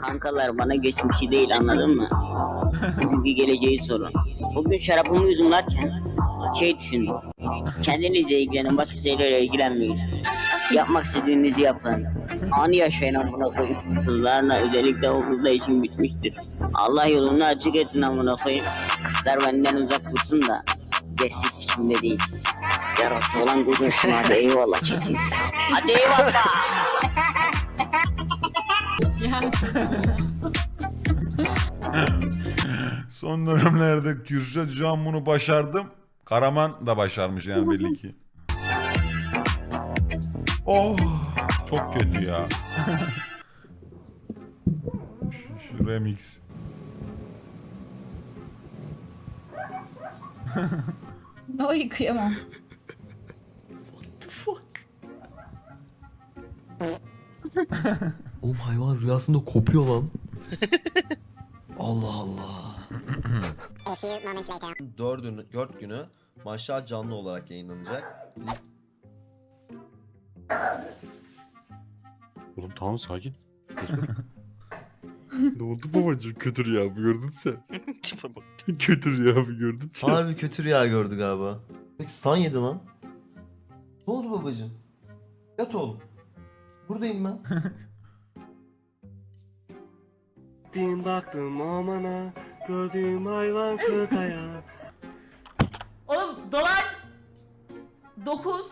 Kankalar bana geçmişi değil anladın mı? Bugünkü geleceği sorun. Bugün şarabımı yudumlarken şey düşündüm. Kendinizle ilgilenin başka şeylerle ilgilenmeyin. Yapmak istediğinizi yapın. Anı yaşayın amına koyayım. Kızlarla özellikle o kızla işim bitmiştir. Allah yolunu açık etsin amına koyayım. Kızlar benden uzak dursun da. Gerçi sikimde değil. Yarası olan kurtulsun hadi eyvallah çetin. Hadi eyvallah. Son dönemlerde Kürşat Can bunu başardım. Karaman da başarmış yani belli ki. Oh çok kötü ya. şu, şu remix. Oy kıyamam. Oğlum hayvan rüyasında kopuyor lan. Allah Allah. Dördünü, dört günü maçlar canlı olarak yayınlanacak. Oğlum tamam sakin. ne oldu babacığım kötü rüya mı gördün sen? Tipe bak. kötü rüya mı gördün sen? Harbi kötü rüya gördü galiba. Peki stun yedi lan. Ne oldu babacım? Yat oğlum. Buradayım ben. Gittim baktım amana Gördüğüm hayvan kıtaya Oğlum dolar 9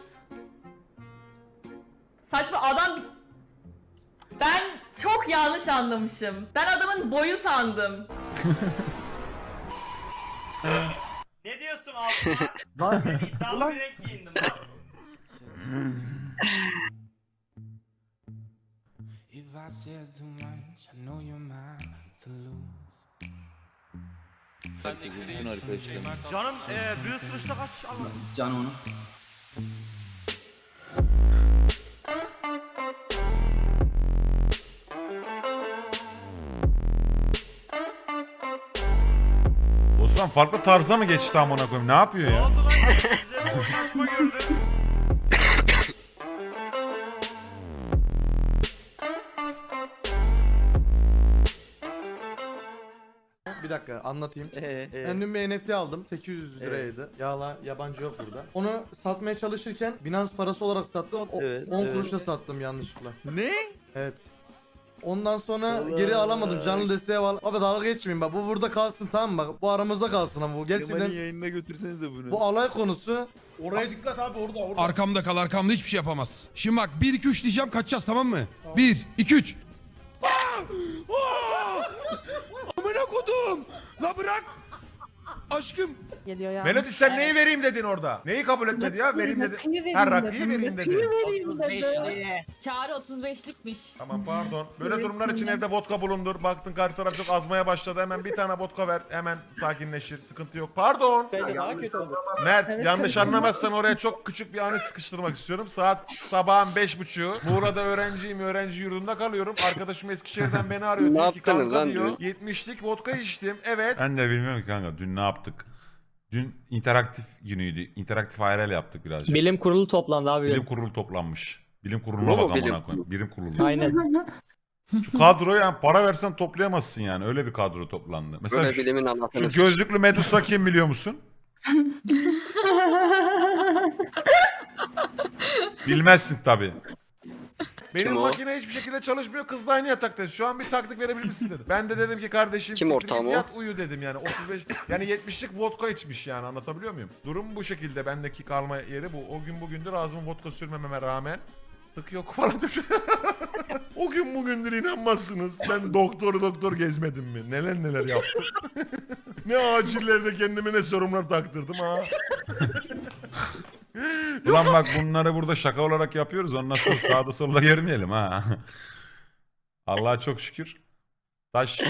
Saçma adam Ben çok yanlış anlamışım. Ben adamın boyu sandım. Ne diyorsun altına? ben iddialı bir renk giyindim. If I said too much, I know you're mine to lose. Canım e, büyük sürüşte kaç alın? Osman farklı tarza mı geçti amına koyayım? Ne yapıyor Ne ya? oldu lan? Size bir uğraşma gördüm. Dakika anlatayım. Ee, Ben dün bir NFT aldım. 800 liraydı. Yağla yabancı yok burada. Onu satmaya çalışırken Binance parası olarak sattım. O, Evet, 10 evet. kuruşa sattım yanlışlıkla. Ne? Evet. Ondan sonra Allah geri alamadım. Allah. Canlı desteğe var. Abi dalga geçmeyin bak. Bu burada kalsın tamam mı? Bak bu aramızda kalsın ama bu Kemal'in gerçekten yayınına götürsenize bunu. bu alay konusu. Oraya dikkat abi orada orada Arkamda kal arkamda hiçbir şey yapamaz. Şimdi bak 1 2 3 diyeceğim kaçacağız tamam mı? 1 2 3. Amına kodum. La bırak. Aşkım. Geliyor ya. Melody sen neyi vereyim dedin orada? Neyi kabul etmedi ya? Vereyim dedi. Ha rakıyı vereyim dedi. Çağrı 35'likmiş. Tamam pardon. Böyle durumlar için evde vodka bulundur. Baktın karşı taraf çok azmaya başladı. Hemen bir tane vodka ver. Hemen sakinleşir. Sıkıntı yok. Pardon. daha kötü oldu. Mert yanlış anlamazsan oraya çok küçük bir anı sıkıştırmak istiyorum. Saat sabahın beş buçuğu. Muğla'da öğrenciyim. Öğrenci yurdunda kalıyorum. Arkadaşım Eskişehir'den beni arıyor. Ne Diyor ki, yaptınız "Kanka," lan diyor. diyor. 70'lik vodka içtim. Evet. Ben de bilmiyorum ki kanka. Dün ne yaptık? Dün interaktif günüydü. İnteraktif IRL yaptık birazcık. Bilim kurulu toplandı abi Bilim kurulu toplanmış. Bilim kuruluna bak bilim amına koyayım. Bilim kurulu. Aynen Şu kadroyu yani para versen toplayamazsın yani. Öyle bir kadro toplandı. Mesela Böyle şu, bilimin şu anlatını gözlüklü Medusa kim biliyor musun? Bilmezsin tabi. Benim Kim o? makine hiçbir şekilde çalışmıyor. Kızla aynı yataktayız. Şu an bir taktik verebilir misin dedim. Ben de dedim ki kardeşim Kim siktir ortağım git o? yat uyu dedim yani. 35 yani 70'lik vodka içmiş yani anlatabiliyor muyum? Durum bu şekilde. Bendeki kalma yeri bu. O gün bugündür ağzıma vodka sürmememe rağmen tık yok falan demiş. o gün bugündür inanmazsınız. Ben doktor doktor gezmedim mi? Neler neler yaptım. ne acillerde kendime ne sorunlar taktırdım ha. Ulan bak bunları burada şaka olarak yapıyoruz. Ondan sonra sağda solda görmeyelim ha. Allah'a çok şükür. Taş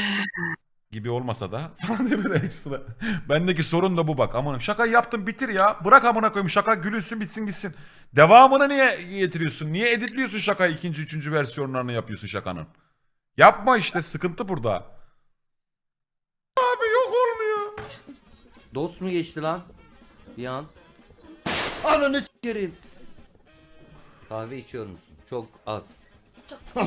gibi olmasa da falan diye böyle ekstra. Bendeki sorun da bu bak. Amanım şaka yaptım bitir ya. Bırak amına koyayım şaka gülünsün bitsin gitsin. Devamını niye getiriyorsun? Niye editliyorsun şakayı ikinci üçüncü versiyonlarını yapıyorsun şakanın? Yapma işte sıkıntı burada. Abi yok olmuyor. Dost mu geçti lan? Bir an Ananı s**erim. Kahve içiyor musun? Çok az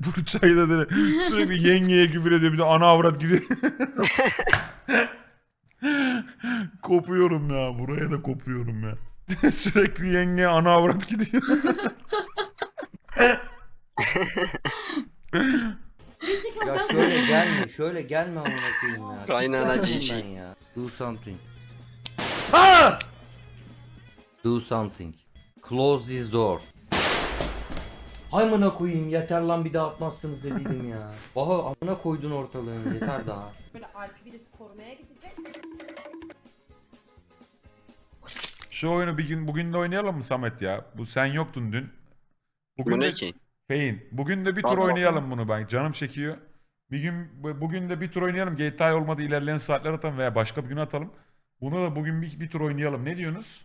Burçay da dedi sürekli yengeye küfür ediyor bir de ana avrat gidiyor. kopuyorum ya buraya da kopuyorum ya. sürekli yenge ana avrat gidiyor. Ya şöyle gelme, şöyle gelme amına koyayım ya. Kaynana Tıklatayım cici. ben ya. Do something. Aa! Do something. Close this door. Hay amına koyayım yeter lan bir daha atmazsınız dediydim ya. Baha amına koydun ortalığını yeter daha. Böyle Alp'i birisi korumaya gidecek. Şu oyunu bir gün bugün de oynayalım mı Samet ya? Bu sen yoktun dün. Bugün Bu de, ne ki? Feyin. Bugün de bir tur oynayalım bunu ben. Canım çekiyor. Bir gün bu- bugün de bir tur oynayalım. GTA olmadı ilerleyen saatler atalım veya başka bir gün atalım. Bunu da bugün bir, bir tur oynayalım. Ne diyorsunuz?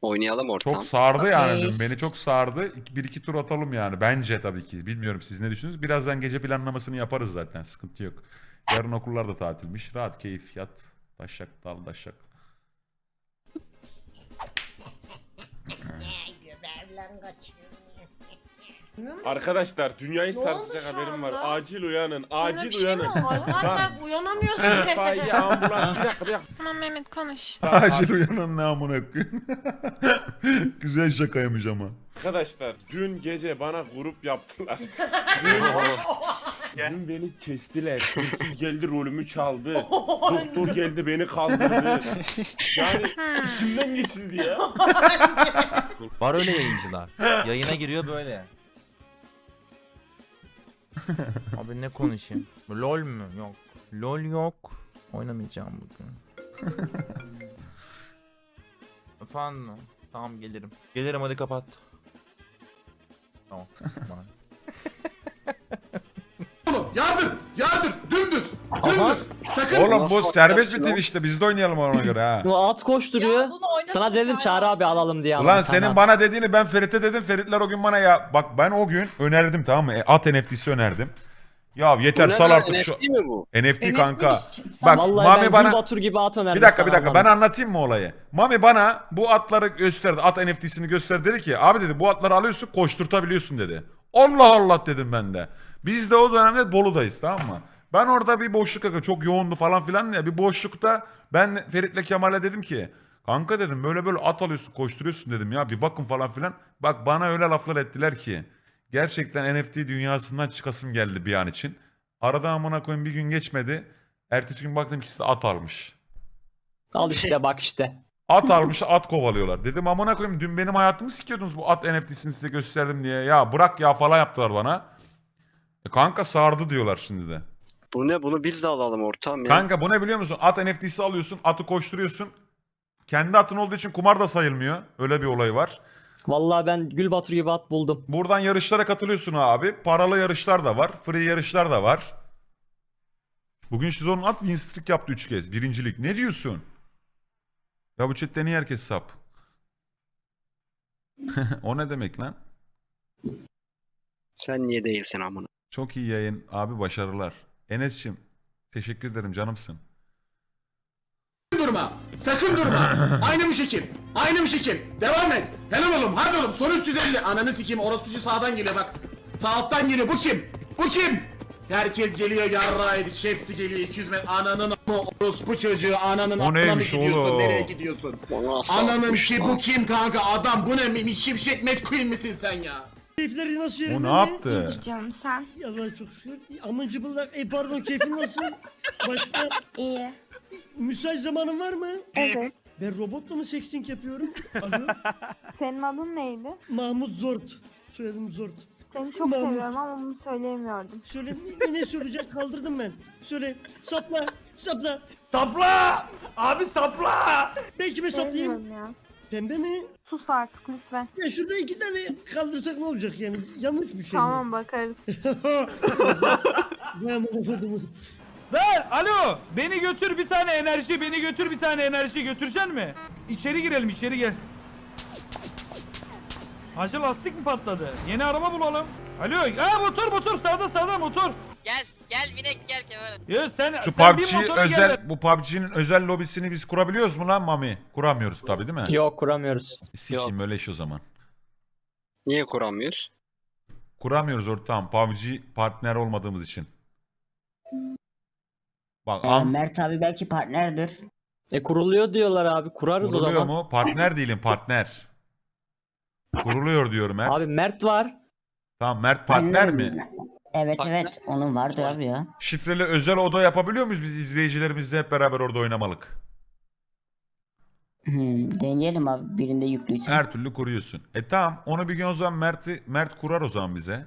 Oynayalım ortam. Çok sardı yani Okey. dün. Beni çok sardı. Bir iki tur atalım yani. Bence tabii ki. Bilmiyorum siz ne düşünüyorsunuz. Birazdan gece planlamasını yaparız zaten. Sıkıntı yok. Yarın okullar da tatilmiş. Rahat keyif yat. Taşak dal taşak. Arkadaşlar dünyayı Ne oldu sarsacak şu haberim var. anda? Acil uyanın. Acil şey uyanın. Arkadaşlar uyanamıyorsun. İtfaiye, ambulans. Bir dakika bir dakika. Tamam Mehmet konuş. Acil uyanın ne amına koyayım. Güzel şakaymış ama. Arkadaşlar dün gece bana grup yaptılar. dün, dün beni kestiler. Hırsız geldi rolümü çaldı. Doktor geldi beni kaldırdı. Yani içimden geçildi ya. Var öyle yayıncılar. Yayına giriyor böyle. Abi ne konuşayım? LOL mü? Yok. LOL yok. Oynamayacağım bugün. Efendim? Tamam gelirim. Gelirim hadi kapat. Tamam. tamam. Yardır! Yardır! Dümdüz! Aha. Sakın! Oğlum bu serbest bir? Twitch'te biz de oynayalım ona göre ha. at koşturuyor. Sana dedim Çağrı abi alalım diye. Ulan senin bana dediğini ben Ferit'e dedim. Feritler o gün bana ya bak ben o gün önerdim tamam mı? E, At NFT'si önerdim. Ya yeter sal artık şu NFT mi bu? NFT kanka. Bak. Vallahi Mami bana Batur gibi at önerdim bir dakika bir dakika Allah'ım. ben anlatayım mı olayı? Mami bana bu atları gösterdi. At NFT'sini gösterdi dedi ki abi dedi bu atları alıyorsun koşturtabiliyorsun dedi. Allah Allah dedim ben de. Biz de o dönemde Bolu'dayız tamam mı? Ben orada bir boşluk kanka çok yoğundu falan filan ya bir boşlukta ben Ferit'le Kemal'e dedim ki kanka dedim böyle böyle at alıyorsun koşturuyorsun dedim ya bir bakın falan filan. Bak bana öyle laflar ettiler ki gerçekten NFT dünyasından çıkasım geldi bir an için. Arada amına koyayım bir gün geçmedi. Ertesi gün baktım ikisi de at almış. Al işte bak işte. At almış at kovalıyorlar. Dedim amına koyayım dün benim hayatımı sikiyordunuz bu at NFT'sini size gösterdim diye. Ya bırak ya falan yaptılar bana. E kanka sardı diyorlar şimdi de. Bu ne? Bunu biz de alalım ortam ya. Kanka bu ne biliyor musun? At NFT'si alıyorsun, atı koşturuyorsun. Kendi atın olduğu için kumar da sayılmıyor. Öyle bir olay var. Vallahi ben Gül Batur gibi at buldum. Buradan yarışlara katılıyorsun abi. Paralı yarışlar da var. Free yarışlar da var. Bugün Şizon'un at win streak yaptı 3 kez. Birincilik. Ne diyorsun? Ya bu chatte niye herkes sap? o ne demek lan? Sen niye değilsin amına? Çok iyi yayın. Abi başarılar. Enes'cim teşekkür ederim canımsın. Sakın durma! Aynı bir şekil! Aynı bir şekil! Devam et! Helal oğlum! Hadi oğlum! Son 350! Ananı sikeyim orospusu sağdan geliyor bak! Sağ alttan geliyor bu kim? Bu kim? Herkes geliyor yarrağı yedik hepsi geliyor 200 metre ananın ama orospu çocuğu ananın O aklına mı neymiş gidiyorsun oğlum? nereye gidiyorsun? Ananın ki bu kim kanka adam bu ne mi şimşek McQueen misin sen ya? Keyifleri nasıl O ne yaptı? canım sen. Allah çok şükür. Aman cıbıldak. Ey pardon keyfin nasıl? Başka İyi. Müsait zamanın var mı? Evet. Ben robotla mı sexting yapıyorum? Alo. Senin adın neydi? Mahmut Zort. Soyadım Zort. Seni çok Mahmut. seviyorum ama bunu söyleyemiyordum. Söyle ne, ne söyleyecek kaldırdım ben. Söyle sapla sapla. Sapla! Abi sapla! Belki ben saplayayım. Sevmiyorum ya. Pembe mi? Sus artık lütfen. Ya şurada iki tane kaldırsak ne olacak yani? Yanlış bir şey Tamam bakarız. mi? Ben bunu Ver! Alo! Beni götür bir tane enerji, beni götür bir tane enerji. Götürecek mi? İçeri girelim, içeri gel. Hacı lastik mi patladı? Yeni araba bulalım. Alo, aa motor motor sağda sağda motor. Gel gel binek gel Kemal. Ya sen Şu sen PUBG bir motoru özel gel. bu PUBG'nin özel lobisini biz kurabiliyoruz mu lan Mami? Kuramıyoruz tabii değil mi? Yok kuramıyoruz. Sikeyim öyle iş o zaman. Niye kuramıyoruz? Kuramıyoruz ortağım. PUBG partner olmadığımız için. Bak Ee, am Mert abi belki partnerdir. E kuruluyor diyorlar abi. Kurarız kuruluyor o zaman. mu? Partner değilim partner. Kuruluyor diyorum Mert. Abi Mert var. Tamam Mert partner mi? Evet evet onun vardı abi ya. Şifreli özel oda yapabiliyor muyuz biz izleyicilerimizle hep beraber orada oynamalık? Hmm, deneyelim abi birinde yüklüyse. Her türlü kuruyorsun. E tamam onu bir gün o zaman Mert'i Mert kurar o zaman bize.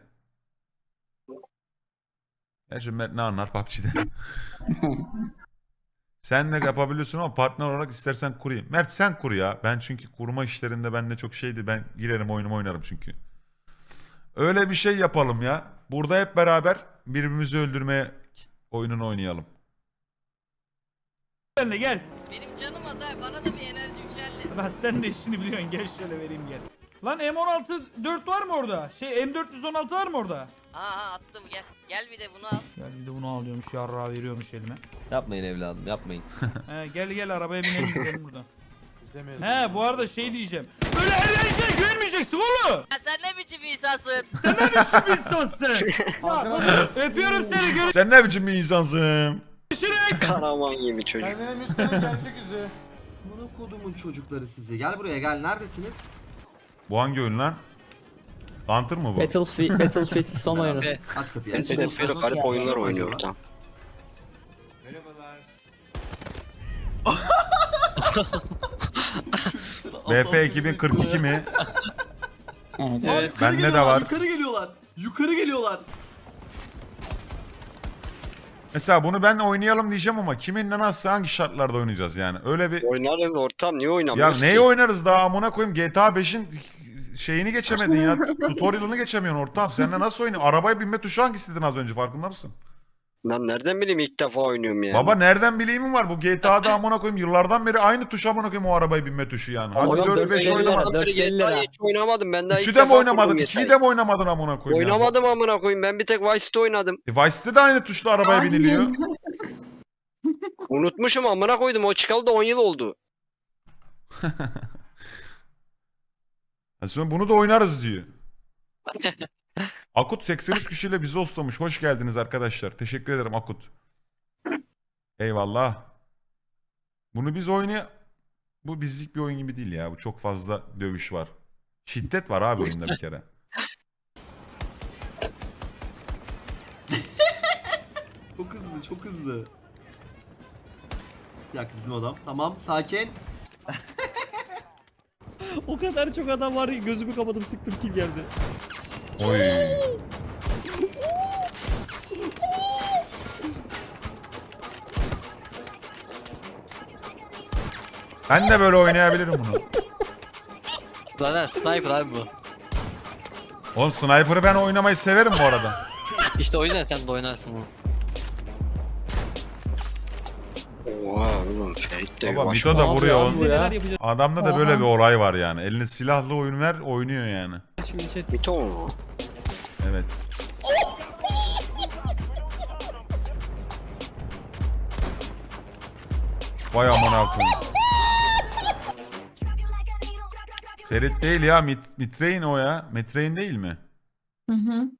Gerçi Mert ne anlar PUBG'den. sen de yapabiliyorsun ama partner olarak istersen kurayım. Mert sen kur ya. Ben çünkü kurma işlerinde bende çok şeydi. Ben girerim oyunumu oynarım çünkü. Öyle bir şey yapalım ya. Burada hep beraber birbirimizi öldürmeye oyununu oynayalım. Benle gel. Benim canım az abi bana da bir enerji yükseldi. Lan sen de işini biliyorsun gel şöyle vereyim gel. Lan M16 4 var mı orada? Şey M416 var mı orada? Aha attım gel. Gel bir de bunu al. Gel bir de bunu alıyormuş yarrağı veriyormuş elime. Yapmayın evladım yapmayın. He gel gel arabaya binelim gidelim buradan. He bu arada şey diyeceğim. Öyle her şeye güvenmeyeceksin oğlum. Ya sen ne biçim bir insansın? Sen ne biçim bir insansın? Arkadaşlar Öpüyorum seni Sen ne biçim bir insansın? görüşürüz. Karaman gibi çocuk. kendine müstahak gerçek yüzü. Bunu kodumun çocukları size. Gel buraya gel. Neredesiniz? Bu hangi oyun lan? Hunter mı bu? Battlefield, Battlefield son oyunu. Aç kapıyı. Aç. Hedefleri garip oyunlar oynuyor ortam. BF 2042 mi? Evet. Evet. Bende de var. Yukarı geliyorlar. Yukarı geliyorlar. Mesela bunu ben oynayalım diyeceğim ama kiminle nasıl hangi şartlarda oynayacağız yani? Öyle bir Oynarız ortam niye ya oynamıyoruz neyi ki? oynarız daha amına koyayım GTA 5'in şeyini geçemedin ya. Tutorial'ını geçemiyorsun ortam. Seninle nasıl oynuyorsun? Arabaya binme tuşu hangisiydi az önce farkında mısın? Lan nereden bileyim ilk defa oynuyorum ya. Baba nereden bileyim var bu GTA'da amına koyayım yıllardan beri aynı tuş amına koyayım o arabaya binme tuşu yani. Hadi Oğlum, 4 dört 5 elli lira. oynamadın. dört elli lira. GTA'yı hiç oynamadım ben daha ilk 3'ü de mi defa oynamadın? kurdum 2'yi GTA'yı. de mi oynamadın amına koyayım? ya? Oynamadım amına koyayım ben bir tek Vice City oynadım. E, Vice City'de de aynı tuşla arabaya biniliyor. Unutmuşum amına koydum o çıkalı da 10 yıl oldu. Ha, Sonra bunu da oynarız diyor. Akut 83 kişiyle bizi oslamış. Hoş geldiniz arkadaşlar. Teşekkür ederim Akut. Eyvallah. Bunu biz oynaya... Bu bizlik bir oyun gibi değil ya. Bu çok fazla dövüş var. Şiddet var abi oyunda bir kere. Çok hızlı, çok hızlı. Bir dakika bizim adam. Tamam, sakin. O kadar çok adam var ki gözümü kapatıp sıktım kill geldi. Oy. Ben de böyle oynayabilirim bunu. Lan sniper abi bu. Oğlum sniper'ı ben oynamayı severim bu arada. İşte o yüzden sen de oynarsın bunu. Oğlum Ferit de Baba. Mito da vuruyor. Abi ya. Adamda da böyle bir olay var yani. Eline silahlı oyun ver oynuyor yani. Mito mu? Evet. Vay amına koyayım. Ferit değil ya. Mit Mitrein o ya. Mitrein değil mi? Hı hı.